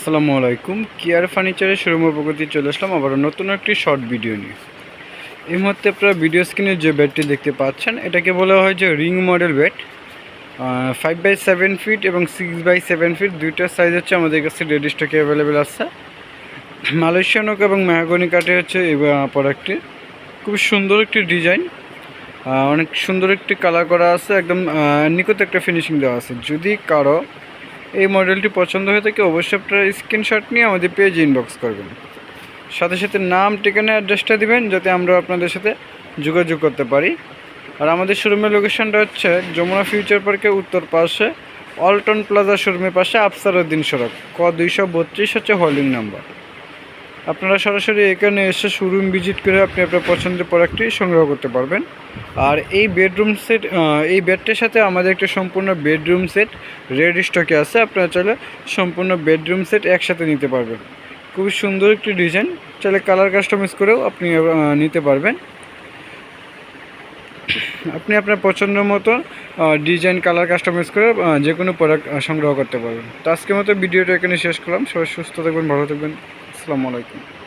আসসালামু আলাইকুম। কেয়ার ফার্নিচারের শোরুমের প্রগতি চলে আসলাম আবার নতুন একটি শর্ট ভিডিও নিয়ে। এই মুহূর্তে আপনারা ভিডিও স্ক্রিনে যে বেডটি দেখতে পাচ্ছেন, এটাকে বলা হয় যে ring model bed. Five by seven feet এবং সিক্স বাই সেভেন ফিট দুইটা সাইজ হচ্ছে আমাদের কাছে রেডি স্টকে অ্যাভেলেবেল আছে। মালয়েশিয়ান এবং মেহাগনি কাঠে হচ্ছে এই প্রোডাক্টটি খুব সুন্দর একটি ডিজাইন অনেক সুন্দর একটি কালার করা আছে, একদম নিখুঁত একটা ফিনিশিং দেওয়া আছে। যদি কারও এই মডেলটি পছন্দ হয়ে থাকে অবশ্যই আপনারা স্ক্রিনশট নিয়ে আমাদের পেজ ইনবক্স করবেন। সাথে সাথে নাম, ঠিকানা অ্যাড্রেসটা দিবেন যাতে আমরা আপনাদের সাথে যোগাযোগ করতে পারি। আর আমাদের শোরুমের লোকেশনটা হচ্ছে যমুনা ফিউচার পার্কের উত্তর পাশে অল্টন প্লাজা শোরুমের পাশে, আফসারউদ্দিন সড়ক, ক দুইশো বত্রিশ হচ্ছে হোল্ডিং নাম্বার আপনারা সরাসরি এখানে এসে শোরুম ভিজিট করে আপনি আপনার পছন্দের প্রোডাক্টটি সংগ্রহ করতে পারবেন। আর এই বেডরুম সেট এই বেডটির সাথে আমাদের একটা সম্পূর্ণ বেডরুম সেট রেড স্টকে আছে। আপনারা চাইলে সম্পূর্ণ বেডরুম সেট একসাথে নিতে পারবেন। খুবই সুন্দর একটি ডিজাইন চাইলে কালার কাস্টমাইজ করেও আপনি নিতে পারবেন। আপনি আপনার পছন্দ মতো ডিজাইন কালার কাস্টমাইজ করে যে কোনো প্রোডাক্ট সংগ্রহ করতে পারবেন। তো আজকের মতো ভিডিওটা এখানে শেষ করলাম। সবাই সুস্থ থাকবেন, ভালো থাকবেন। আসসালামু আলাইকুম।